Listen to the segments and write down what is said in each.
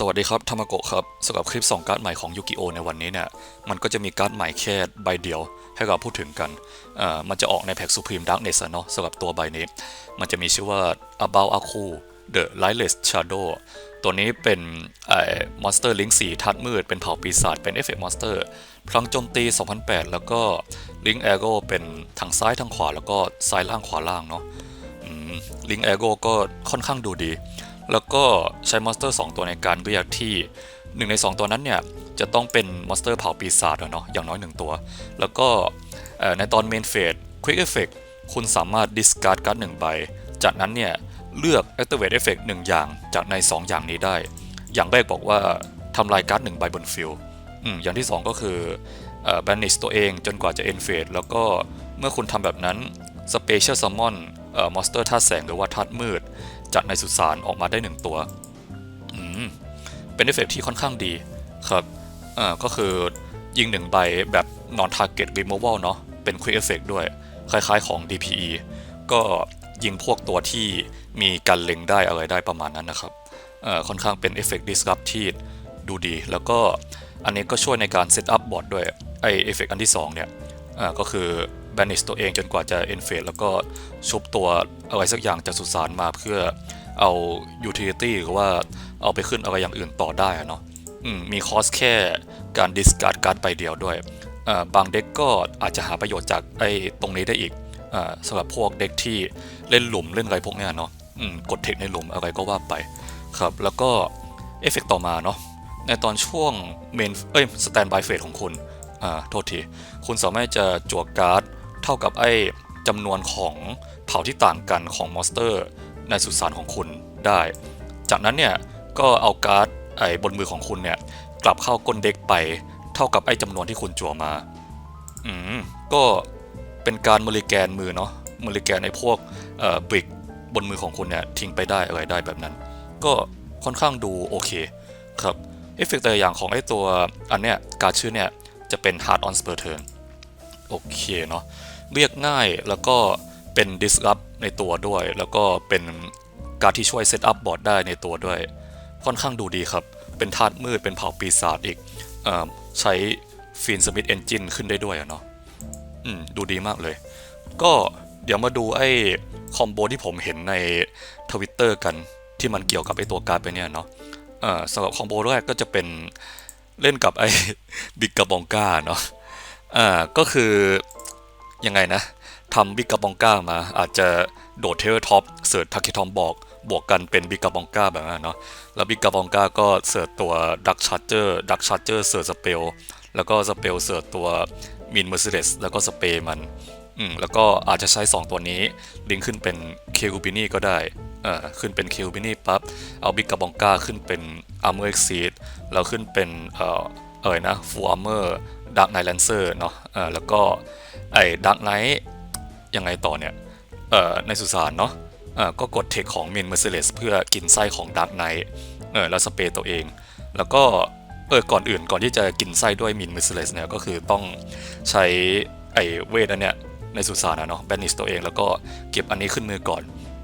สวัสดีครับธรรมโกะครับสำหรับคลิป 2 การ์ดใหม่ของยูกิโอในวันนี้เนี่ย มันก็จะมีการ์ดใหม่แค่ใบเดียวให้เราพูดถึงกันเอ่อมันจะออกในแพ็ก Supreme Darkness เนาะสำหรับตัวใบนี้ มันจะมีชื่อว่า About Aku The Lightless Shadow ตัวนี้เป็นไอ้มอนสเตอร์ลิงสีทัดมืด เป็นเผ่าปีศาจเป็นเอฟเฟกต์มอนสเตอร์พลังโจมตี 2008 แล้วก็ลิงแอโร่เป็นทางซ้ายทางขวาแล้วก็ซ้ายล่างขวาล่างเนาะลิงแอโร่ก็ค่อนข้างดูดี แล้วก็ใช้มอนสเตอร์2ตัวในการเรียกที่1ใน 2 ตัวนั้นเนี่ยจะต้องเป็นมอนสเตอร์เผ่าปีศาจอะเนาะอย่างน้อย 1 ตัว แล้วก็ในตอนเมนเฟสควิกเอฟเฟกคุณสามารถดิสการ์ดการ์ดหนึ่งใบ จากนั้นเนี่ยเลือก Activate Effect หนึ่งอย่างจากใน 2 อย่างนี้ได้ อย่างแรกบอกว่าทำลายการ์ดหนึ่งใบบนฟิลอย่างที่ 2 ก็คือเอ่อ banish ตัวเองจนกว่าจะ end phase แล้วก็เมื่อคุณทำแบบนั้น Special Summon เอ่อ Monster ธาตุแสงหรือว่าธาตุมืด จากในสุสานออกมาได้1ตัวอืมเป็นเอฟเฟกต์ที่ค่อนข้างดีครับเอ่อก็คือยิงหนึ่งใบแบบ non target removal เนาะเป็น quick effect ด้วย คล้ายๆของ DPE ก็ยิงพวกตัวที่มีการเล็งได้อะไรได้ประมาณนั้นนะครับเอ่อค่อนข้างเป็นเอฟเฟกต์ disrupt ที่ดูดี แล้วก็อันนี้ก็ช่วยในการ set up บอร์ดด้วยไอเอฟเฟกต์อันที่ 2 เนี่ยเอ่อก็คือ banish ตัวเองจนกว่าจะ end phase แล้วก็ชุบตัวอะไรสักอย่างจากสุสานมาเพื่อเอา utility หรือว่าเอาไปขึ้นอะไรอย่างอื่นต่อได้เนาะอืมมีคอสแค่การ discard การ์ดใบเดียวด้วยเอ่อบางเด็กก็อาจจะหาประโยชน์จากไอ้ตรงนี้ได้อีกอ่าสำหรับพวกเด็กที่เล่นหลุมเล่นอะไรพวกเนี้ยเนาะอืมกดเทคในหลุมอะไรก็ว่าไปครับ แล้วก็เอฟเฟกต่อมาเนาะในตอนช่วงเมนเอ้ยสแตนบายเฟสของคุณอ่าโทษที คุณสามารถจะจั่วการ์ด เท่ากับไอ้จำนวนของเผ่าที่ต่างกันของมอนสเตอร์ในสุสานของคุณได้ จากนั้นเนี่ยก็เอาการ์ดไอ้บนมือของคุณเนี่ยกลับเข้าก้นเด็กไป เท่ากับไอ้จำนวนที่คุณจั่วมาอืมก็เป็นการมริแกนมือเนาะมริแกนในพวกเอ่อบริกบนมือของคุณเนี่ยทิ้งไปได้อะไรได้แบบนั้น ก็ค่อนข้างดูโอเคครับเอฟเฟกต์แต่อย่างของไอ้ตัวอันเนี้ยการชื่อเนี่ยจะเป็น hard on spur turn โอเคเนาะ เรียกง่ายแล้วก็เป็น disrupt ในตัวด้วย แล้วก็เป็นการที่ช่วยเซตอัพบอร์ดได้ในตัวด้วย ค่อนข้างดูดีครับ เป็นธาตุมืดเป็นเผ่าปีศาจอีกอใช้ฟีนสมิธเอนจินขึ้นได้ด้วยเนาะอืมดูดีมากเลย ก็เดี๋ยวมาดูไอ้คอมโบที่ผมเห็นในทวิตเตอร์กันที่มันเกี่ยวกับไอ้ตัวการ์ดไปเนี่ยเนาะสำหรับคอมโบแรกก็จะเป็นเล่นกับไอ้บิกกาบองกาเนาะก็คือ ยังไงนะทำบิกกาบองกามา อาจจะโดดเทเลท็อปเสิร์ชทาเคทอมบอก บวกกันเป็นบิกกาบองกาแบบนั้นเนาะแล้วบิกกาบองกาก็เสิร์ชตัวดักชาร์เจอร์ดักชาร์เจอร์เสิร์ชสเปลแล้วก็สเปลเสิร์ชตัวมินเมอร์เซเดสแล้วก็สเปรมันอืมแล้วก็อาจจะใช้ 2 ตัวนี้ลิงขึ้นเป็นเคลูบินี่ก็ได้เอ่อขึ้นเป็นเคลูบินี่ปั๊บเอาบิกกาบองกาขึ้นเป็นอาร์เมอร์เอ็กซีดแล้วขึ้นเป็นเอ่อเอ่ยนะฟูอาร์เมอร์ ดักไนแลนเซอร์เนาะเออแล้วก็ไอ้ดักไนท์ยังไงต่อเนี่ยเอ่อในสุสานเนาะเออก็กดเทคของมินเมอร์เซเลสเพื่อกินไส้ของดักไนท์เออแล้วสเปรย์ตัวเอง แล้วก็เออก่อนอื่นก่อนที่จะกินไส้ด้วยมินเมอร์เซเลสเนี่ยก็คือต้องใช้ไอ้เวทอันเนี้ยในสุสานนะเนาะแบนิสตัวเองแล้วก็เก็บอันนี้ขึ้นมือก่อน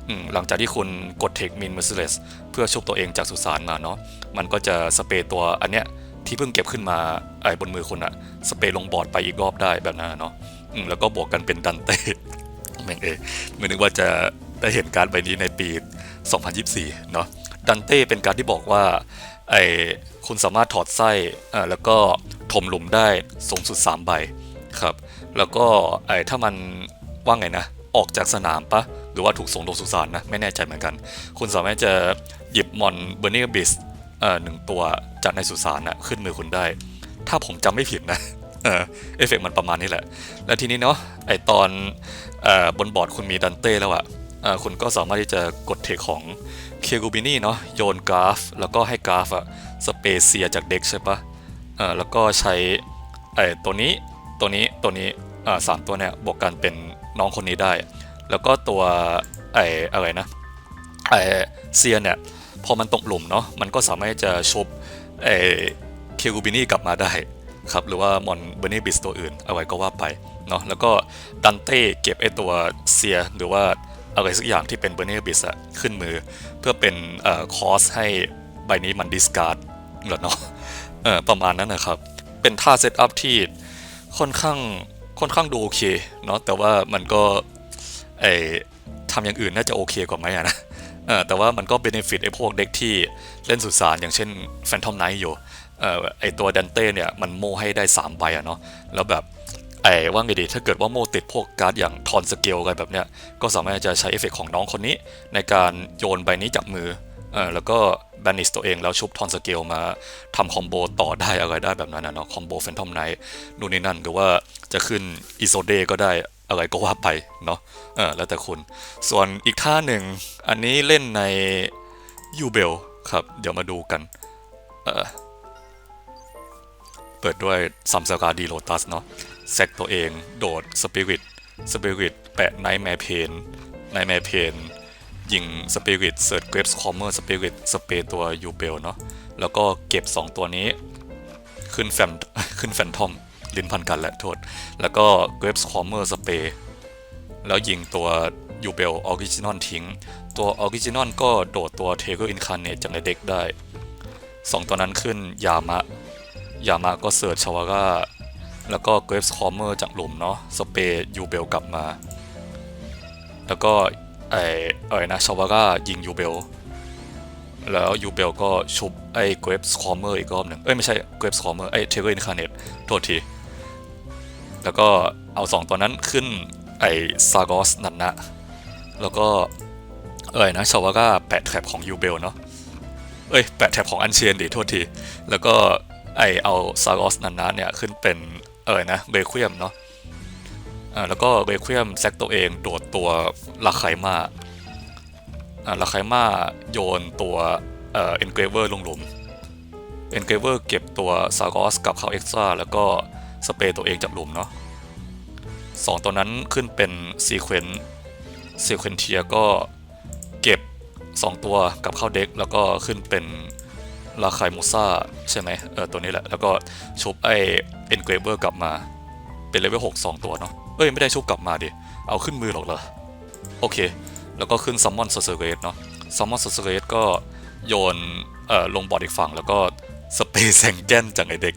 อืหลังจากที่คุณกดเทคมินเมอร์เซเลสเพื่อชุบตัวเองจากสุสานมาเนาะมันก็จะสเปรย์ตัวอันเนี้ย ที่เพิ่งเก็บขึ้นมาไอ้บนมือคุณอะสเปรย์ลงบอร์ดไปอีกรอบได้แบบนั้นเนาะอืมแล้วก็บวกกันเป็นดันเต้แม่งเอไม่นึกว่าจะได้เห็นการดใบนี้ในปี 2024 เนาะดันเต้เป็นการดที่บอกว่าไอ้คุณสามารถถอดไส้อ่าแล้วก็ถมหลุมได้สูงสุด 3 ใบครับแล้วก็ไอ้ถ้ามันว่าไงนะออกจากสนามปะหรือว่าถูกส่งลงสุสานนะ ไม่แน่ใจเหมือนกัน คุณสามารถจะหยิบมอนเบอร์เนียบิส เอ่อหนึ่งตัวจากในสุสานนะขึ้นมือคุณได้ ถ้าผมจำไม่ผิดนะเออเอฟเฟกต์มันประมาณนี้แหละ แล้วทีนี้เนาะไอตอนเอ่อบนบอร์ดคุณมีดันเต้แล้วอะเอะคุณก็สามารถที่จะกดเทคของเคกูบินี่เนาะโยนกราฟ แล้วก็ให้กราฟอะสเปเซียจากเด็กใช่ปะเออแล้วก็ใช้ไอตัวนี้ตัวนี้ตัวนี้อ่าสามตัวเนี่ยบวกกันเป็นน้องคนนี้ได้ แล้วก็ตัวไออะไรนะไอเซียเนี่ย พอมันตกหลุมเนาะมันก็สามารถจะชบไอเคกูบินี่กลับมาได้ครับหรือว่ามอนเบเนบิสตัวอื่นเอาไว้ก็ว่าไปเนาะแล้วก็ดันเต้เก็บไอตัวเซียหรือว่าอะไรสักอย่างที่เป็นเบเนบิสอะขึ้นมือ เพื่อเป็นเอ่อคอสให้ใบนี้มันดิสการ์ดเหรอเนาะเออประมาณนั้นนะครับ เป็นท่าเซตอัพที่ค่อนข้างค่อนข้างดูโอเคเนาะแต่ว่ามันก็ไอทำอย่างอื่นน่าจะโอเคกว่าไหมอะนะ เออแต่ว่ามันก็เบนฟิตไอ้พวกเด็กที่เล่นสุสานอย่างเช่นแฟนทอมไนท์อยู่เออไอตัวดันเต้เนี่ยมันโมให้ได้ 3 ใบอะเนาะแล้วแบบไอ้ว่าไงดีถ้าเกิดว่าโมติดพวกการ์ดอย่างทอนสเกลอะไรแบบเนี้ยก็สามารถจะใช้เอฟเฟกต์ของน้องคนนี้ ในการโยนใบนี้จากมือเออแล้วก็แบนิสตัวเองแล้วชุบทอนสเกลมาทำคอมโบต่อได้อะไรได้แบบนั้นนะเนาะคอมโบแฟนทอมไนท์นู่นนี่นั่นหรือว่าจะขึ้นอิโซเดก็ได้ อะไรก็ว่าไปเนาะเออแล้วแต่คุณ ส่วนอีกท่าหนึ่งอันนี้เล่นในยูเบลครับ เดี๋ยวมาดูกันเออเปิดด้วยซัมซากาดีโ o ตัสเนาะแซกตัวเองโดดสปิริตสปิริตแปะไนท์แมเพนไนท์แมเพนยิงสปิริตเซิร์ชเกรฟส์คอมเมอร์สปิริตสเปย์ตัวยูเบลเนาะแล้วก็เก็บ 2 ตัวนี้ ขึ้นแฟมขึ้นแฟนทอม ลิ้นพันกันแหละโทษ แล้วก็เกรฟส์คอมเมอร์สเปย์แล้วยิงตัวยูเบลออริจินอลทิ้ง ตัวออริจินอลก็โดดตัวเทเกอร์อินคาเนตจากในเด็กได้2ตัวนั้นขึ้นยามะ ยามะก็เสิร์ชชาวาร่าแล้วก็เกรฟส์คอมเมอร์จากหลุมเนาะสเปย์ยูเบลกลับมา แล้วก็ไอเอ้ยนะชาวาร่ายิงยูเบลแล้วยูเบลก็ชุบไอ้เกรฟส์คอมเมอร์อีกรอบหนึ่งเอ้ยไม่ใช่เกรฟส์คอมเมอร์ไอ้เทเกอร์อินคาร์เนตโทษที แล้วก็เอาสองตัวนั้นขึ้นไอซากอสนันนะ แล้วก็เอ้ยนะชาวาร่าแปะแถบของยูเบลเนาะเอ้ยแปะแถบของอันเชียนดิโทษที แล้วก็ไอเอาซารอสนันนะเนี่ยขึ้นเป็นเออนะเบควียมเนาะอ่าแล้วก็เบควียมแซกตัวเองโดดตัวลาไคมาอ่าลาไคมาโยนตัวเอ่อเอนเกรเวอร์ลงหลุมเอนเกรเวอร์เก็บตัวซารอสกับเขาเอ็กซ์ตร้าแล้วก็ สเปรย์ตัวเองจากหลุมเนาะสองตัวนั้นขึ้นเป็นซีเควนซีเควนเทียก็เก็บ 2 ตัวกับเข้าเด็ก แล้วก็ขึ้นเป็นราคายมูซ่าใช่ไหมเออตัวนี้แหละ แล้วก็ชุบไอเอ็นเกรเบอร์กลับมาเป็นเลเวล6 2 ตัวเนาะเอ้ย ไม่ได้ชุบกลับมาดิ เอาขึ้นมือหรอกเหรอ โอเค แล้วก็ขึ้นซัมมอนเซอร์เรสเนาะซัมมอนเซอร์เรสก็โยนเอ่อลงบอร์ดอีกฝั่ง แล้วก็สเปซแซงแกนจากไอเด็ก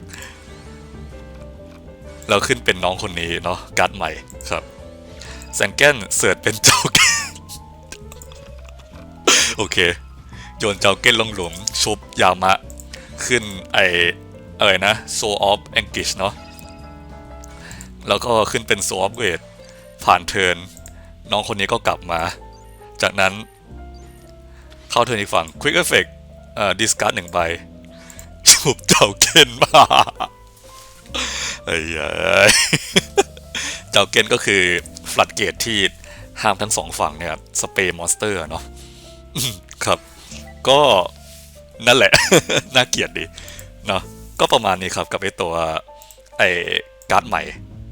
แล้วขึ้นเป็นน้องคนนี้เนาะการ์ดใหม่ครับแซงแกนเสิร์ชเป็นเจ้าเกนโอเค โยนเจ้าเก้นลงหลุมชุบยามะ ขึ้นไอเอ่ยนะ Soul of Anguish เนาะแล้วก็ขึ้นเป็น Soul of Wait ผ่านเทินน้องคนนี้ก็กลับมา จากนั้น เข้าเทินอีกฝั่ง Quick Effect เอ่อ discard หนึ่งใบชุบเจ้าเก้นมา ไอ้ยเจ้าเกนก็คือฟลัดเกตที่ห้ามทั้งสองฝั่งเนี่ยสเปย์มอนสเตอร์เนาะครับ ก็นั่นแหละ น่าเกลียดดีเนาะก็ประมาณนี้ครับกับไอตัวไอการ์ดใหม่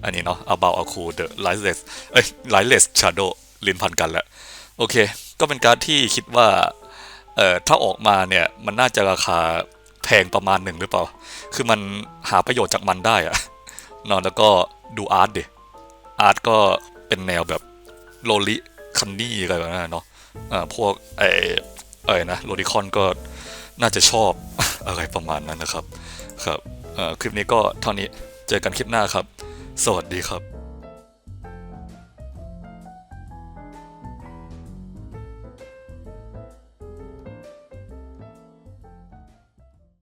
อันนี้เนาะ about a cool the lightless เอ้ย lightless shadow ลิ้นพันกันแหละโอเค ก็เป็นการ์ดที่คิดว่า เอ่อ ถ้าออกมาเนี่ย มันน่าจะราคาแพงประมาณหนึ่งหรือเปล่า คือมันหาประโยชน์จากมันได้อะ นอนแล้วก็ดูอาร์ตเดิอาร์ตก็เป็นแนวแบบโลลิคันนี่อะไรแบบนั้นเนาะอ่าพวกไอไอ้นะโรลิคอนก็น่าจะชอบอะไรประมาณนั้นนะครับ ครับอ่อคลิปนี้ก็เท่านี้เจอกันคลิปหน้าครับ สวัสดีครับ